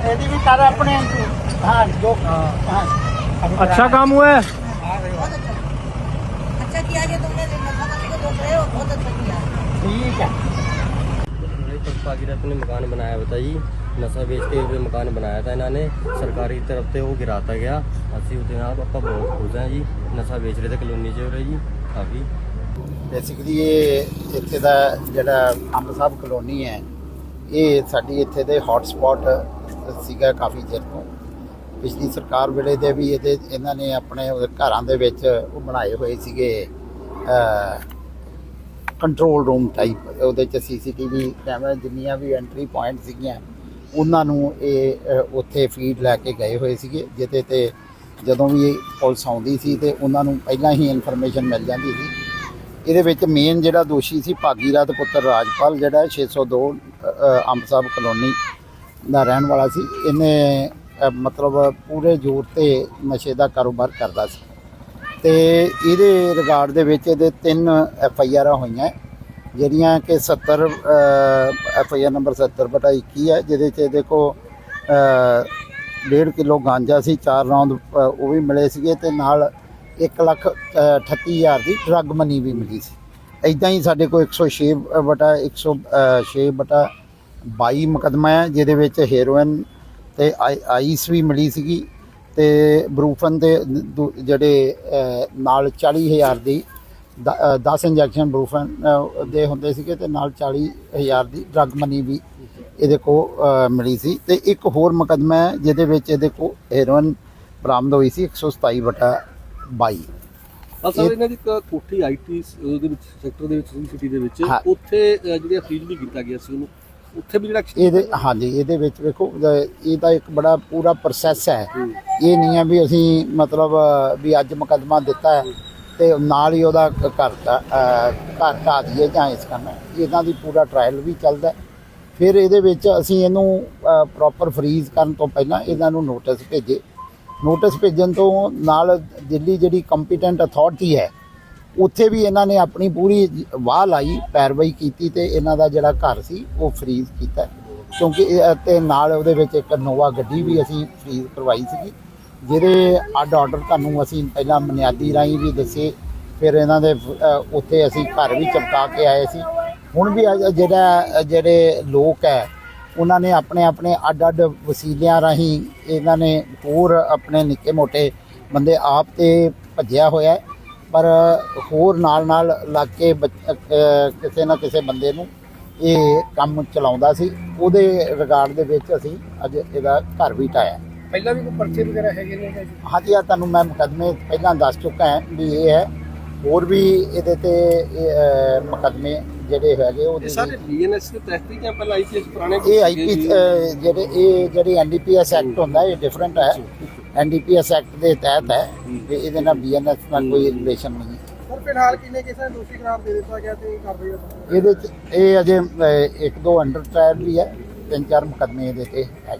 ਇਹਦੀ ਵੀ ਕਰ ਆਪਣੇ ਹਾਂ ਜੋ ਹਾਂ अच्छा काम हुआ है बहुत अच्छा अच्छा किया कि तुमने नशा बंदी को रोक रहे हो बहुत अच्छा किया ਠੀਕ ਹੈ भागीरथ ने मकान बनाया होता जी नशा बेच के हुए मकान बनाया था इन्होंने सरकारी तरफ से वो गिराता गया ਅਸੀਂ ਉਹਦੇ ਨਾਲ ਆਪਾਂ ਬਹੁਤ ਖੁਸ਼ ਹਾਂ ਜੀ ਨਸ਼ਾ ਵੇਚ ਰਹੇ ਤੇ ਕਲੋਨੀ 'ਚ ਹੋ ਰਿਹਾ ਜੀ ਕਾਫੀ ਬੇਸਿਕਲੀ ਇਹ ਇੱਥੇ ਦਾ ਜਿਹੜਾ ਅੰਬ ਸਾਹਿਬ ਕਲੋਨੀ ਹੈ ਇਹ ਸਾਡੀ ਇੱਥੇ ਦੇ ਹੌਟ ਸਪੌਟ ਸੀਗਾ ਕਾਫੀ ਚਿਰ ਤੋਂ। ਪਿਛਲੀ ਸਰਕਾਰ ਵੇਲੇ ਦੇ ਵੀ ਇਹਦੇ ਇਹਨਾਂ ਨੇ ਆਪਣੇ ਘਰਾਂ ਦੇ ਵਿੱਚ ਉਹ ਬਣਾਏ ਹੋਏ ਸੀਗੇ ਕੰਟਰੋਲ ਰੂਮ ਟਾਈਪ ਉਹਦੇ ਚ ਸੀਸੀਟੀਵੀ ਕੈਮਰਾ ਜਿੰਨੀਆਂ ਵੀ ਐਂਟਰੀ ਪੁਆਇੰਟ ਸੀਗੀਆਂ ਉਹਨਾਂ ਨੂੰ ਇਹ ਉੱਥੇ ਫੀਡ ਲੈ ਕੇ ਗਏ ਹੋਏ ਸੀਗੇ। ਜਿਹਦੇ ਤੇ ਜਦੋਂ ਵੀ ਪੁਲਿਸ ਆਉਂਦੀ ਸੀ ਤੇ ਉਹਨਾਂ ਨੂੰ ਪਹਿਲਾਂ ਹੀ ਇਨਫੋਰਮੇਸ਼ਨ ਮਿਲ ਜਾਂਦੀ ਸੀ। ਇਹਦੇ ਵਿੱਚ ਮੇਨ ਜਿਹੜਾ ਦੋਸ਼ੀ ਸੀ ਭਾਗੀਰਥ ਪੁੱਤਰ ਰਾਜਪਾਲ ਜਿਹੜਾ 602 ਅ, ਅੰਬ ਸਾਹਿਬ ਕਲੋਨੀ ਦਾ ਰਹਿਣ ਵਾਲਾ ਸੀ। ਇਹਨੇ ਮਤਲਬ ਪੂਰੇ ਜ਼ੋਰ ਤੇ ਨਸ਼ੇ ਦਾ ਕਾਰੋਬਾਰ ਕਰਦਾ ਸੀ। ਤੇ ਇਹਦੇ ਰਿਗਾਰਡ ਦੇ ਵਿੱਚ ਇਹਦੇ ਤਿੰਨ ਐਫ ਆਈ ਆਰਾਂ ਹੋਈਆਂ। ਜਿਹੜੀਆਂ ਕਿ 70 ਐਫ ਆਈ ਆਰ ਨੰਬਰ 70 ਬਟਾ 21 ਹੈ ਜਿਹਦੇ ਚ ਇਹਦੇ ਕੋ ਡੇਢ ਕਿਲੋ ਗਾਂਜਾ ਸੀ ਚਾਰ ਰੌਂਦ ਉਹ ਵੀ ਮਿਲੇ ਸੀਗੇ ਤੇ ਨਾਲ 1 ਲੱਖ ਅ, 38 ਹਜ਼ਾਰ ਦੀ ਡਰੱਗ ਮਨੀ ਵੀ ਮਿਲੀ ਸੀ। ਇਦਾਂ ਹੀ ਸਾਡੇ ਕੋਲ 106 ਬਟਾ 106 ਬਟਾ 22 ਮੁਕੱਦਮਾ ਹੈ ਜਿਹਦੇ ਵਿੱਚ ਹੈਰੋਇਨ ਤੇ ਆਈ- ਆਈਸ ਵੀ ਮਿਲੀ ਸੀਗੀ ਤੇ ਬਰੂਫਨ ਦੇ ਦੂ- ਜਿਹੜੇ ਨਾਲ 40000 ਦੀ 10 ਇੰਜੈਕਸ਼ਨ ਬਰੂਫਨ ਦੇ ਹੁੰਦੇ ਸੀਗੇ ਤੇ ਨਾਲ 40000 ਦੀ ਡਰੱਗ ਮਨੀ ਵੀ ਇਹਦੇ ਕੋ ਮਿਲੀ ਸੀ। ਤੇ ਇੱਕ ਹੋਰ ਮੁਕੱਦਮਾ ਹੈ ਜਿਹਦੇ ਵਿੱਚ ਇਹਦੇ ਕੋ ਹੈਰੋਇਨ ਬਰਾਮਦ ਹੋਈ ਸੀ 127 ਬਟਾ 22 ਅਸਲ ਇਹਨਾਂ ਦੀ ਕੋਠੀ ਆਈਟੀ ਉਹਦੇ ਵਿੱਚ ਸੈਕਟਰ ਦੇ ਵਿੱਚ ਸਿਟੀ ਦੇ ਵਿੱਚ। ਉੱਥੇ ਜਿਹੜੇ ਫੀਲ ਵੀ ਕੀਤਾ ਗਿਆ ਸੀ ਉਹਨੂੰ। ਉੱਥੇ ਵੀ ਜਿਹੜਾ ਇਹਦੇ ਹਾਂਜੀ ਇਹਦੇ ਵਿੱਚ ਵੇਖੋ ਅ, ਇਹਦਾ ਇੱਕ ਬੜਾ ਪੂਰਾ ਪ੍ਰੋਸੈਸ ਹੈ। ਇਹ ਨਹੀਂ ਹੈ ਵੀ ਅਸੀਂ ਮਤਲਬ ਵੀ ਅੱਜ ਮੁਕੱਦਮਾ ਦਿੱਤਾ ਹੈ ਤੇ ਨਾਲ ਹੀ ਉਹਦਾ ਘਰ ਘਰ ਢਾਹ ਦਈਏ ਜਾਂ ਇਸ ਕਰਨਾ ਇਹਨਾਂ ਦੀ ਪੂਰਾ ਟ੍ਰਾਇਲ ਵੀ ਚੱਲਦਾ ਫਿਰ ਇਹਦੇ ਵਿੱਚ ਅਸੀਂ ਇਹਨੂੰ ਪ੍ਰੋਪਰ ਫਰੀਜ਼ ਕਰਨ ਤੋਂ ਪਹਿਲਾਂ ਇਹਨਾਂ ਨੂੰ ਨੋਟਿਸ ਭੇਜੇ। ਨੋਟਿਸ ਭੇਜਣ ਤੋਂ ਨਾਲ ਦਿੱਲੀ ਜਿਹੜੀ ਕੰਪੀਟੈਂਟ ਅਥਾਰਟੀ ਹੈ ਉੱਥੇ ਵੀ ਇਹਨਾਂ ਨੇ ਆਪਣੀ ਪੂਰੀ ਵਾਹ ਲਾਈ, ਪੈਰਵਾਈ ਕੀਤੀ ਤੇ ਇਹਨਾਂ ਦਾ ਜਿਹੜਾ ਘਰ ਸੀ, ਉਹ ਫਰੀਜ਼ ਕੀਤਾ। ਕਿਉਂਕਿ ਇਹ- ਤੇ ਨਾਲ ਉਹਦੇ ਵਿੱਚ ਇੱਕ ਨੋਵਾ ਗੱਡੀ ਵੀ ਅਸੀਂ ਫਰੀਜ਼ ਕਰਵਾਈ ਸੀਗੀ, ਜਿਹਦੇ ਅੱਡ ਆਰਡਰ ਤੁਹਾਨੂੰ ਅਸੀਂ ਪਹਿਲਾਂ ਬੁਨਿਆਦੀ ਰਾਹੀਂ ਵੀ ਦੱਸੇ, ਫਿਰ ਇਹਨਾਂ ਦੇ ਉੱਥੇ ਅਸੀਂ ਘਰ ਵੀ ਚਮਕਾ ਕੇ ਆਏ ਸੀ। ਹੁਣ ਵੀ ਅ- ਜਿਹੜਾ, ਜਿਹੜੇ ਲੋਕ ਹੈ, ਉਹਨਾਂ ਨੇ ਆਪਣੇ ਆਪਣੇ ਅੱਡ ਅੱਡ ਵਸੀਲਿਆਂ ਰਾਹੀਂ ਇਹਨਾਂ ਨੇ ਹੋਰ ਆਪਣੇ ਨਿੱਕੇ ਮੋਟੇ ਬੰਦੇ ਆਪ ਤੇ ਭੱਜਿਆ ਹੋਇਆ ਪਰ ਹੋਰ ਨਾਲ ਨਾਲ ਲੱਗ ਕੇ ਕਿਸੇ ਨਾ ਕਿਸੇ ਬੰਦੇ ਨੂੰ ਇਹ ਕੰਮ ਚਲਾਉਂਦਾ ਸੀ। ਉਹਦੇ ਰਿਗਾਰਡ ਦੇ ਵਿੱਚ ਅਸੀਂ ਅੱਜ ਇਹਦਾ ਘਰ ਵੀ ਢਾਇਆ ਪਹਿਲਾਂ ਵੀ ਕੋਈ ਪਰਚੇ ਵਗੈਰਾ ਹੈਗੇ ਨੇ ਹਾਂਜੀ ਆ ਤੁਹਾਨੂੰ ਮੈਂ ਮੁਕੱਦਮੇ ਪਹਿਲਾਂ ਦੱਸ ਚੁੱਕਾ ਹਾਂ ਵੀ ਇਹ ਹੈ। ਹੋਰ ਵੀ ਇਹਦੇ ਤੇ ਮੁਕੱਦਮੇ ਜਿਹੜੇ ਹੈਗੇ ਇਹ ਸਾਰੇ ਬੀਐਨਐਸ ਦੇ ਤਹਿਤ ਹੀ ਜਾਂ ਪਹਿਲਾਂ ਆਈਪੀਐਸ ਪੁਰਾਣੇ ਇਹ ਆਈਪੀ? ਜਿਹੜੇ ਇਹ ਜਿਹੜੀ ਐਨਡੀਪੀਐਸ ਐਕਟ ਹੁੰਦਾ ਇਹ ਡਿਫਰੈਂਟ ਹੈ। ਐਨਡੀਪੀਐਸ ਐਕਟ ਦੇ ਤਹਿਤ ਹੈ ਤੇ ਇਹਦੇ ਨਾਲ ਬੀਐਨਐਸ ਨਾਲ ਕੋਈ ਰਿਲੇਸ਼ਨ ਨਹੀਂ। ਹੈ ਸਰ ਫਿਲਹਾਲ ਕਿੰਨੇ ਕਿਸੇ ਨੂੰ ਦੋਸ਼ੀ ਕਰਾਰ ਦੇ ਦਿੱਤਾ ਗਿਆ ਤੇ ਕਰ ਰਹੀ ਹੈ? ਇਹਦੇ ਇਹ ਅਜੇ ਇੱਕ ਦੋ ਅੰਡਰ ਟ੍ਰਾਇਲ ਵੀ ਹੈ ਤਿੰਨ ਚਾਰ ਮੁਕੱਦਮੇ ਇਹਦੇ ਤੇ ਹੈਗੇ।